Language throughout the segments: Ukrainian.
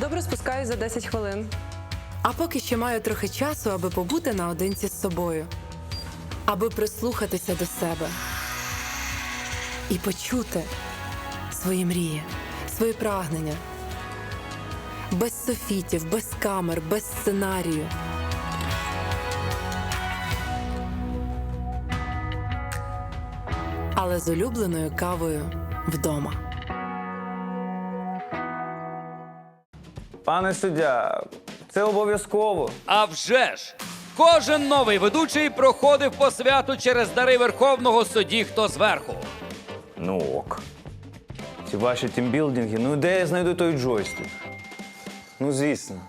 Добре спускаюсь за 10 хвилин. А поки ще маю трохи часу, аби побути наодинці з собою, аби прислухатися до себе і почути свої мрії, свої прагнення. Без софітів, без камер, без сценарію. Але з улюбленою кавою вдома. Пане суддя, це обов'язково. А вже ж! Кожен новий ведучий проходив по святу через дари Верховного судді хто зверху. Ну ок. Ці ваші тімбілдинги, ну де я знайду той джойстик? Ну, звісно.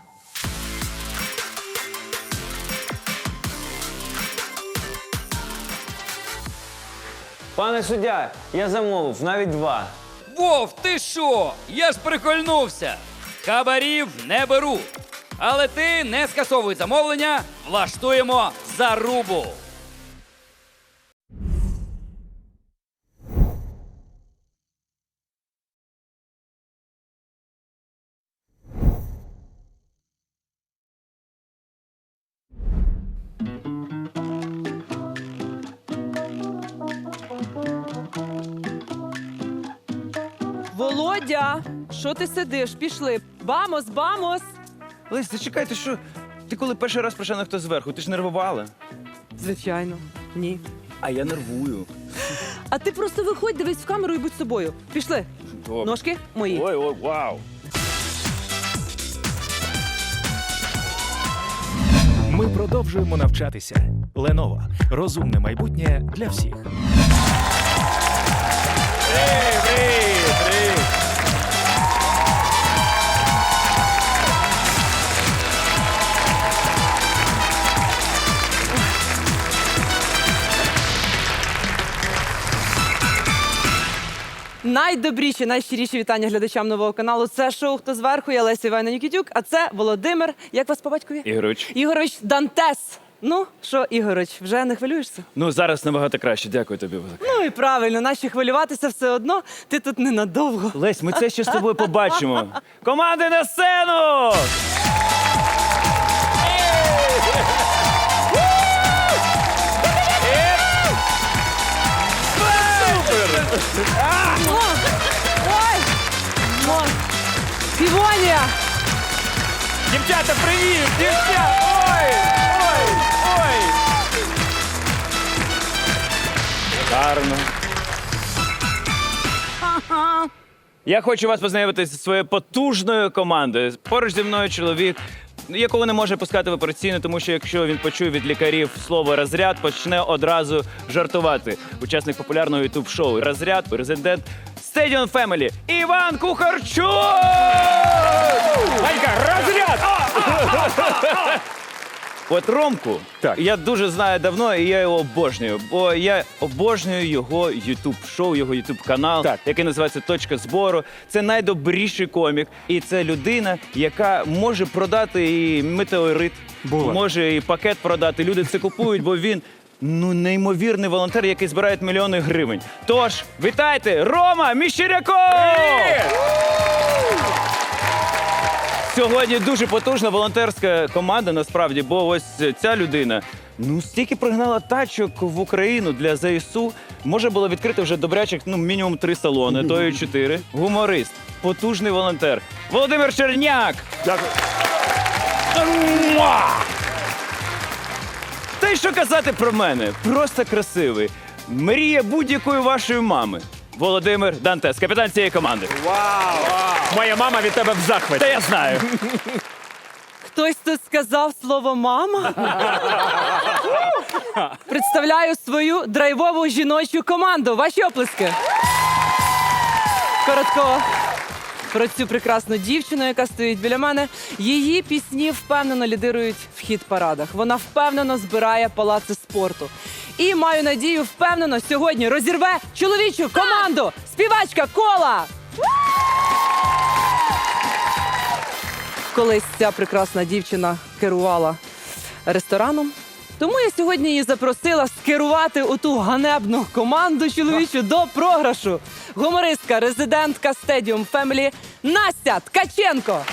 Пане суддя, я замовив навіть два. Вов, ти що? Я ж прикольнувся. Хабарів не беру. Але ти не скасовуй замовлення, влаштуємо зарубу. Володя, що ти сидиш? Пішли. Бамос, бамос. Лесь, зачекай, ти що? Ти коли перший раз прийшла на хто зверху, ти ж нервувала. Звичайно, ні. А я нервую. А ти просто виходь, дивись в камеру і будь собою. Пішли. Добре. Ножки мої. Ой, ой, вау. Ми продовжуємо навчатися. Lenovo. розумне майбутнє для всіх. Привіт, Найдобріші, найщиріші вітання глядачам нового каналу. Це шоу Хто зверху? Я Леся Івана Нікітюк, а це Володимир. Як вас по батькові? Ігорович. Ігорович Дантес. Ну що, Ігорович, вже не хвилюєшся? Ну, зараз набагато краще. Дякую тобі. Ну і правильно, наші хвилюватися все одно. Ти тут ненадовго. Лесь, ми це ще з тобою побачимо. Команди на сцену! Ой! Півонія! Дівчата, привіт! Дівчата! Ой! Ой! Ой! Гарно. Я хочу вас познайомити зі своєю потужною командою. Поруч зі мною чоловік, якого не може пускати в операційну, тому що якщо він почує від лікарів слово розряд, почне одразу жартувати. Учасник популярного ютуб шоу Розряд, президент Stadium Family Іван Кухарчук! Ганька, розряд! От Ромку Так. я дуже знаю давно, і я його обожнюю. Бо я обожнюю його ютуб шоу, його ютуб канал, який називається Точка збору. Це найдобріший комік, і це людина, яка може продати і метеорит, може і пакет продати. Люди це купують, бо він. Ну, неймовірний волонтер, який збирає мільйони гривень. Тож, вітайте, Рома Міщеряков! Сьогодні дуже потужна волонтерська команда, насправді, бо ось ця людина ну стільки пригнала тачок в Україну для ЗСУ. Може було відкрити вже добрячих, ну мінімум три салони, то і чотири. Гуморист, потужний волонтер. Володимир Черняк. Дякую. Та й що казати про мене? Просто красивий. Мрія будь-якої вашої мами. Володимир Дантес, капітан цієї команди. Моя мама від тебе в захваті. Та я знаю. Хтось тут сказав слово мама. Представляю свою драйвову жіночу команду. Ваші оплески. Коротко про цю прекрасну дівчину, яка стоїть біля мене. Її пісні впевнено лідирують в хіт парадах. Вона впевнено збирає палаци спорту. І маю надію, впевнено сьогодні розірве чоловічу команду. Співачка кола. колись ця прекрасна дівчина керувала рестораном. Тому я сьогодні її запросила скерувати оту ганебну команду чоловічу до програшу. Гумористка, резидентка Stadium Family Настя Ткаченко.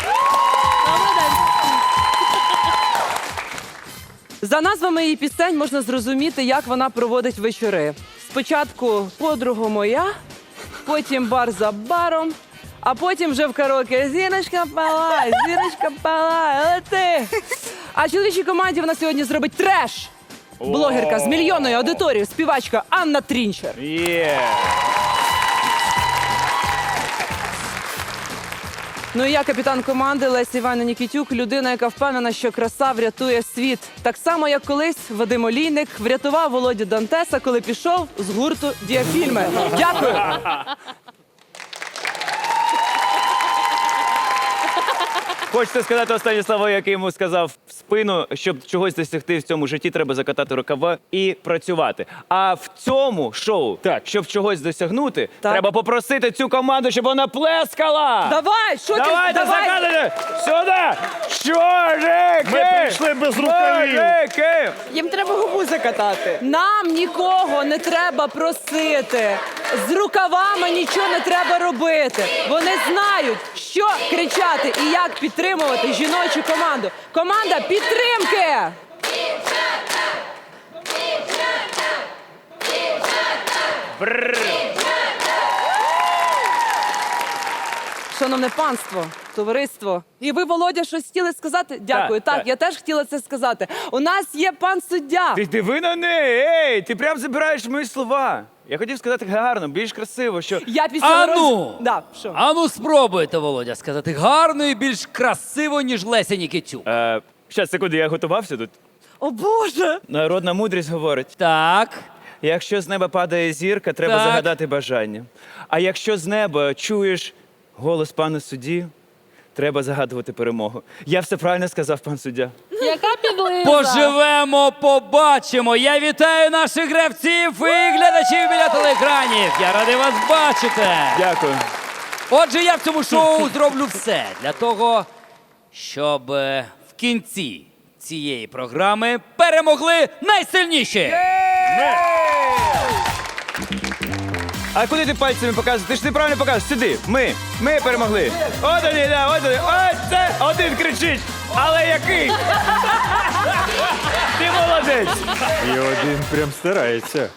За назвами її пісень можна зрозуміти, як вона проводить вечори. Спочатку подруга моя, потім бар за баром, а потім вже в караоке Зіночка палай, зіночка палай, лети. А чоловічій команді вона сьогодні зробить треш. Блогерка з мільйонною аудиторією, співачка Анна Трінчер. Є. Ну і я капітан команди Лесі Івана Нікітюк, людина, яка впевнена, що краса врятує світ. Так само, як колись Вадим Олійник врятував Володю Дантеса, коли пішов з гурту Діафільми. Дякую. Хочете сказати останні слова, які йому сказав спину, щоб чогось досягти в цьому житті, треба закатати рукава і працювати. А в цьому шоу, Так. щоб чогось досягнути, Так. треба попросити цю команду, щоб вона плескала. Давай, що ти Давайте сюди! Чорики! Ми прийшли без рукавів. Мужики! Їм треба губу закатати. Нам нікого не треба просити. З рукавами нічого не треба робити. Вони знають, що кричати і як підтримувати жіночу команду. Команда підтримки! Шановне панство, товариство. І ви, Володя, щось хотіли сказати? Дякую. Так, Так, так. я теж хотіла це сказати. У нас є пан суддя. Ти диви на неї! Ей, ти прям забираєш мої слова. Я хотів сказати гарно, більш красиво, що Я після А роз- ну! Да, що? А ну спробуйте, Володя, сказати гарно і більш красиво, ніж Леся Нікітюк. Е, щас, секунду, я готувався тут. О Боже! Народна мудрість говорить: Так. якщо з неба падає зірка, треба Так. загадати бажання. А якщо з неба чуєш голос пана судді, треба загадувати перемогу. Я все правильно сказав, пан суддя. Яка підлиза? Поживемо, побачимо. Я вітаю наших гравців і глядачів біля телеекранів. Я радий вас бачити. Дякую. Отже, я в цьому шоу зроблю все для того, щоб е, в кінці цієї програми перемогли найсильніші. А куди ти пальцями показуєш? Ти ж неправильно показуєш. Сюди. Ми. Ми перемогли. От вони, да, от вони. Ось це один кричить. Але який? Ти молодець. І один прям старається.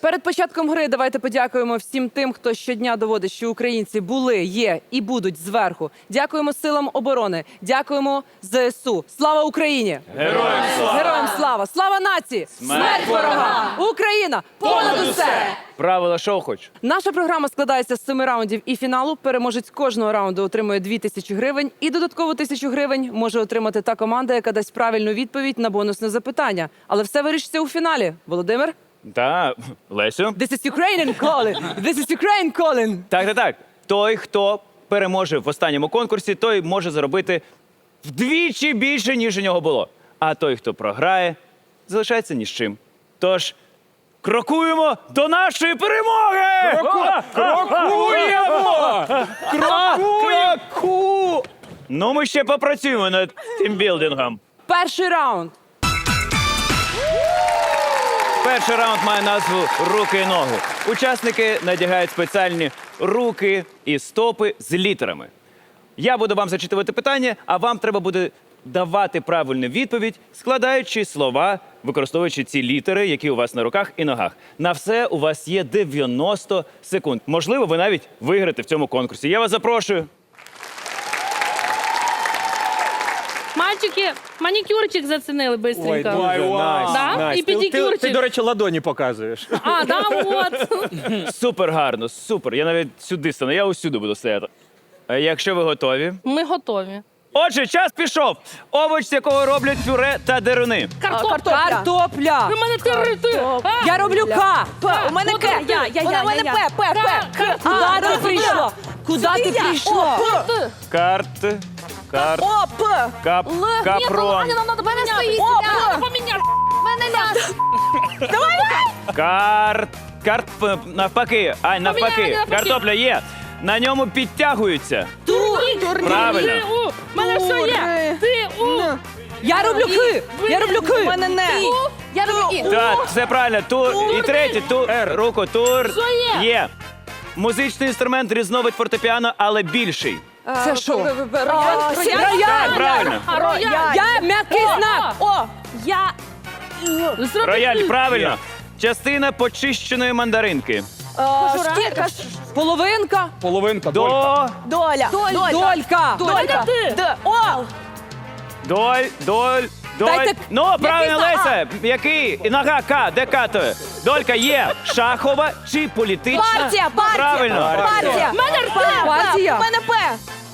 Перед початком гри давайте подякуємо всім тим, хто щодня доводить, що українці були, є і будуть зверху. Дякуємо силам оборони. Дякуємо ЗСУ. Слава Україні! Героям слава! Героям слава! Слава нації! Смерть ворога! Україна! Понад усе! Правила шоу хоч. Наша програма складається з семи раундів і фіналу. Переможець кожного раунду отримує дві тисячі гривень, і додаткову тисячу гривень може отримати та команда, яка дасть правильну відповідь на бонусне запитання. Але все вирішиться у фіналі. Володимир, Та, Лесю. this is Ukrainian calling! This is Ukraine calling! Так, так, так. Той, хто переможе в останньому конкурсі, той може заробити вдвічі більше, ніж у нього було. А той, хто програє, залишається ні з чим. Тож крокуємо до нашої перемоги! Крокуємо! Кроку! Ну, ми ще попрацюємо над тімбілдингом. Перший раунд. Перший раунд має назву Руки і ноги. Учасники надягають спеціальні руки і стопи з літерами. Я буду вам зачитувати питання, а вам треба буде давати правильну відповідь, складаючи слова, використовуючи ці літери, які у вас на руках і ногах. На все у вас є 90 секунд. Можливо, ви навіть виграєте в цьому конкурсі. Я вас запрошую. Мальчики, манікюрчик зацінили бистренько. найс, Да? найс. І Ти, ти, педикюрчик. до речі, ладоні показуєш. А, да, от. Супер гарно, супер. Я навіть сюди стану, я усюди буду стояти. А Якщо ви готові. Ми готові. Отже, час пішов. Овоч, з якого роблять пюре та деруни. Картопля. Картопля. У мене ти, ти. А, Я роблю К. П. У мене К. Я, я, я, У мене я. П, П, П. К. Куди ти А, прийшло? Куди ти прийшло? Ти. Карт. Карт. О, П. Кап. Л. Ні, Аня, нам треба поміняти. О, Треба поміняти. Мене ля. Карт. Карт навпаки. Ань, навпаки. Навпаки. Картопля є. На ньому підтягуються. Тур. Правильно. Ти, у. Мене все є. Ти, у. Я роблю К. Я роблю К. У мене не. У. Я роблю і. Так, все правильно. Тур. І третє. Тур. Руку. Тур. Що є? Є. Музичний інструмент різновид фортепіано, але більший. Це що? Рояль. Правильно. А, Рояль. Я м'який знак. О, Я. Зроби Рояль, правильно. Частина почищеної мандаринки. Кожура. половинка. Половинка, До, Доля. Долька. Долька. Долька. Ти. О, доль, доль. Дайте- Ну, правильно, знак? Леся. Який? І Нога К, де К то? Долька є шахова чи політична? Партія, партія. Правильно. Партія. Мене П. партія. У мене П.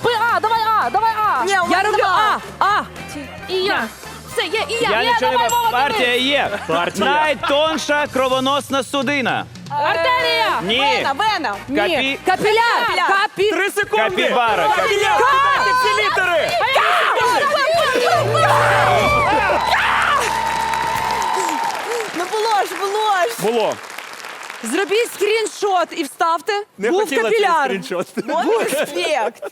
П, А, давай А, давай А. Ні, у Я мене роблю А. А. А. І я. Все, є, і я. Я Є, нічого не давай, бачу. Вова, Партія є. Найтонша кровоносна судина. Артерія. Ні. Вена, вена. Капі... Капіляр. Капі. Три секунди! Капібара. Капі- Дайте всі літери! Ну було ж, було ж. Було. Зробіть скріншот і вставте. Не Був хотіла капіляр. скріншот. От респект.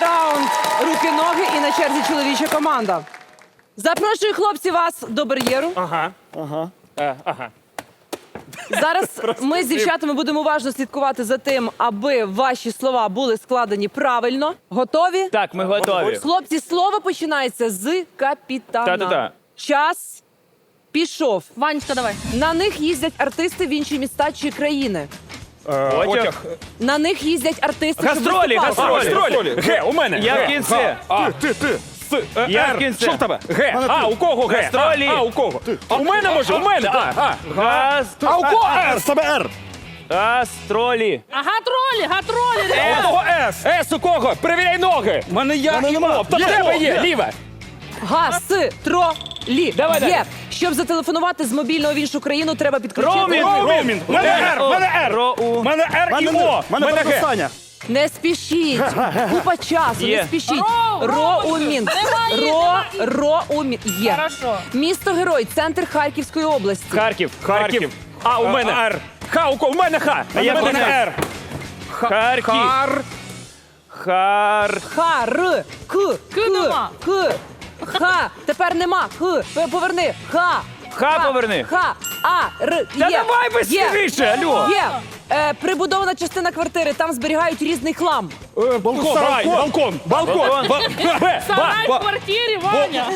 Раунд руки-ноги і на черзі чоловіча команда. Запрошую хлопці вас до бар'єру. Ага, ага, е, ага. Зараз ми з дівчатами будемо уважно слідкувати за тим, аби ваші слова були складені правильно. Готові? Так, ми готові. Хлопці, слово починається з капітана. Та-та-та. Час пішов. Ванечка, давай. На них їздять артисти в інші міста чи країни. Потяг. На них їздять артисти. щоб Гастролі, виступати. гастролі. Ге, у мене. Я в кінці. А, ти, ти. С, е, Я в Р. кінці. Що в тебе? Ге. А, у кого ге? Гастролі. А, у кого? У мене може, у мене. А, а. Газ... А у кого Р? Саме Р. Гастролі. А гатролі, гатролі. А у кого С? С у кого? Перевіряй ноги. У мене я оп. Та в тебе є, ліве. Гастролі. Давай, Є. давай. Щоб зателефонувати з мобільного в іншу країну, треба підключити. Роумінг. Роумінг. Мене Р, мене Р. Роу. У мене Р і О. У мене Г. Не спішіть. Купа часу, Є. не спішіть. Роу, Роумін. Ро, роумін. Є. Хорошо. Місто Герой, центр Харківської області. Харків. Харків. А, у мене Р. Х, у кого? У мене Х. У я мене. Р. Харків. Хар. Хар. Хар, к, К нема. к, ха. Тепер нема. Х. Поверни. Ха. Ха поверни. Ха. А, р. Та є. давай Є. быстріше, алло. Є. Е, прибудована частина квартири, там зберігають різний хлам. Балкон. Балкон. Балкон. Балкон. Сарай в квартирі, Ваня.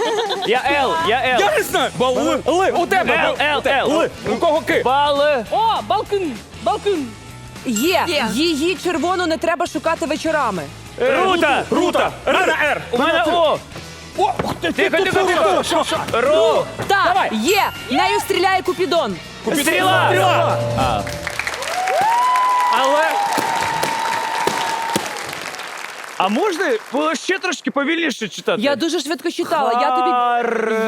Я Л, я Л. Я не знаю. Бал. Ли. Ли. У тебе. Л, Л, Л. Ли. У кого Ки? Бал. О, балкон, балкон. Є. Є. Її червону не треба шукати вечорами. Рута. Рута. Мене Р. У мене О. О, ти, Тихо, тихо, тихо. Ру. Так, Давай. є. Нею стріляє Купідон. Стріла. Стріла. Але А можна було ще трошки повільніше читати? Я дуже швидко читала. Я тобі.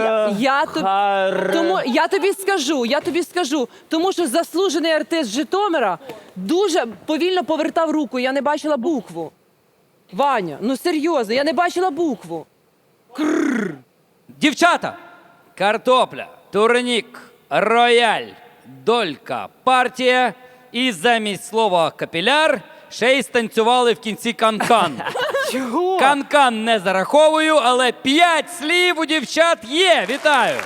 Я, я тобі. Хар... Тому я тобі скажу, я тобі скажу, тому що заслужений артист Житомира дуже повільно повертав руку. Я не бачила букву. Ваня, ну серйозно, я не бачила букву. Дівчата, картопля, турнік, рояль, долька, партія і замість слова капіляр ще й станцювали в кінці канкан. Чого? Канкан не зараховую, але п'ять слів у дівчат є. Вітаю!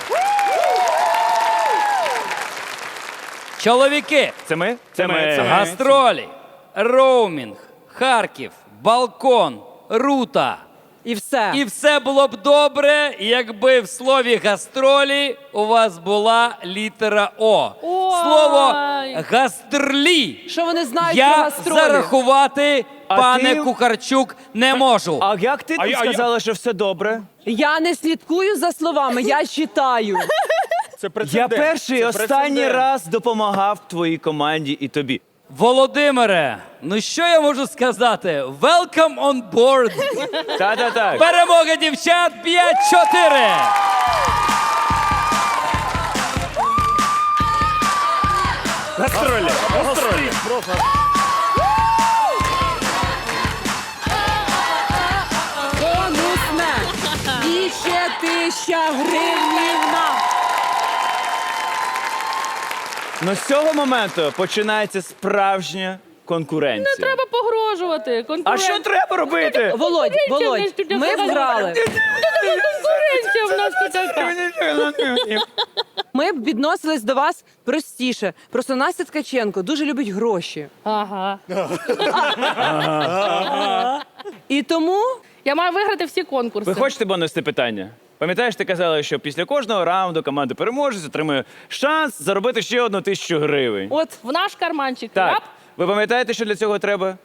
Чоловіки, Це ми, це ми. гастролі, роумінг, Харків, балкон, рута. І все. І все було б добре, якби в слові гастролі у вас була літера О. Ой. Слово гастрлі. Що вони знають про Я гастролі? зарахувати, А пане ти- Кухарчук, не можу. А як ти тут я- а я- сказала, що все добре? Я не слідкую за словами, я читаю. Це Я прецедент. перший і Це останній прецедент. раз допомагав твоїй команді і тобі. Володимире, ну що я можу сказати? Welcome on board. Та-та-так. Перемога дівчат 5-4. Гастролі. Гастролі. Бонусне! І ще тисяча гривнівна. Ну з цього моменту починається справжня конкуренція. Не Треба погрожувати. А що треба робити? Володь, Володь, ми вграли. Конкуренція в нас тут така. Ми б відносились до вас простіше. Просто Настя Ткаченко дуже любить гроші. Ага. І тому Я маю виграти всі конкурси. Ви хочете бонусне питання? Пам'ятаєш, ти казала, що після кожного раунду команда переможець отримує шанс заробити ще одну тисячу гривень. от В наш карманчик. Так, Рап. ви пам'ятаєте, що для цього треба?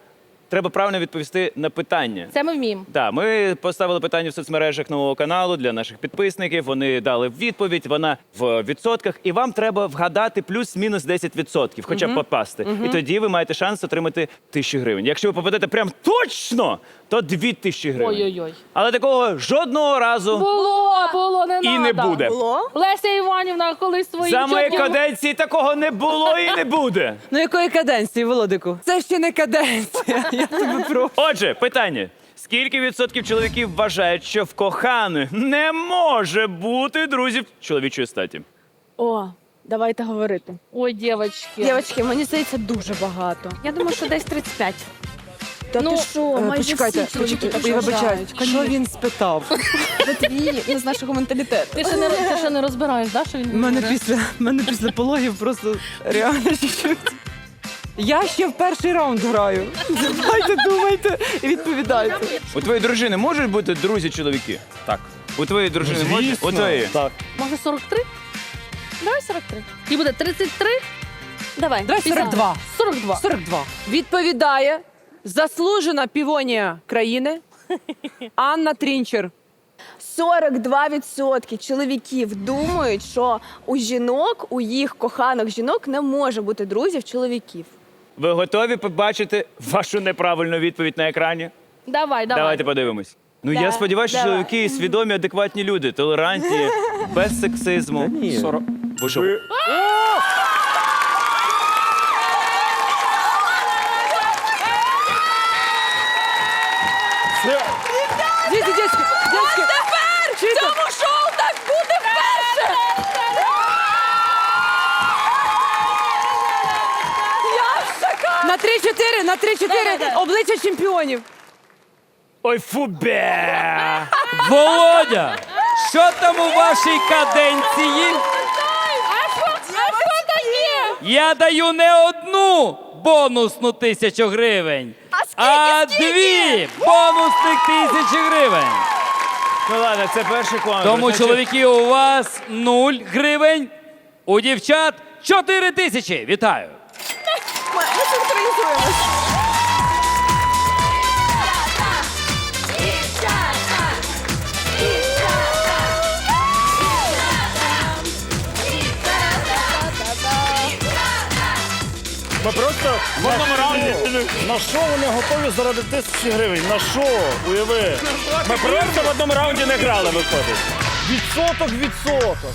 Треба правильно відповісти на питання. Це ми вміємо. Так, ми поставили питання в соцмережах нового каналу для наших підписників. Вони дали відповідь. Вона в відсотках, і вам треба вгадати плюс-мінус 10%, хоча б попасти. І тоді ви маєте шанс отримати тисячу гривень. Якщо ви попадете прям точно, то дві тисячі гривень. Ой-ой-ой. Але такого жодного разу Було, було, не і не надо. буде. Леся Іванівна колись свої За моєї каденції такого не було і не буде. ну якої каденції, Володику? Це ще не каденція. Я тебе прошу. Отже, питання. Скільки відсотків чоловіків вважають, що в коханих не може бути друзів чоловічої статі? О, давайте говорити. Ой, дівчатки. Дівчатки, мені здається, дуже багато. Я думаю, що десь 35. Та Ну, ти що, Е, майже Почекайте, всі чоловіки почекайте, так я вибачаю, що він спитав? Це твій із нашого менталітету. Ти ще не, ти ще не розбираєш, да, що він У мене говорить? після, в мене після пологів просто реально чуть-чуть. Я ще в перший раунд граю. Давайте думайте і відповідайте. У твоєї дружини можуть бути друзі чоловіки? Так. У твоєї дружини може? У твоєї? Так. Може 43? Давай 43. І буде 33? Давай. Давай 42. 42. 42. Відповідає заслужена півонія країни Анна Трінчер. 42% чоловіків думають, що у жінок, у їх коханих жінок не може бути друзів чоловіків. Ви готові побачити вашу неправильну відповідь на екрані? Давай, давай. Давайте подивимось. Ну я сподіваюся, що давай. чоловіки свідомі, адекватні люди, толерантні, без сексизму. Ні. Ви що? Дітки, дітки, дітки. Тепер в цьому шоу так буде вперше. Я в шоках. На 3-4, на 3-4 обличчя чемпіонів. Ой, фу бе! Володя, що там у вашій каденції? А що, а що таке? Я даю не одну бонусну тисячу гривень, а дві бонусних тисячі гривень. Ну ладно, це перший конкурс. Тому Значить, чоловіки у вас 0 гривень, у дівчат 4 тисячі. Вітаю! Ми. Ми просто в одному раунді. На що вони готові заради тисячі гривень? На що? Уяви. Ми просто в одному раунді не грали, виходить. Відсоток відсоток.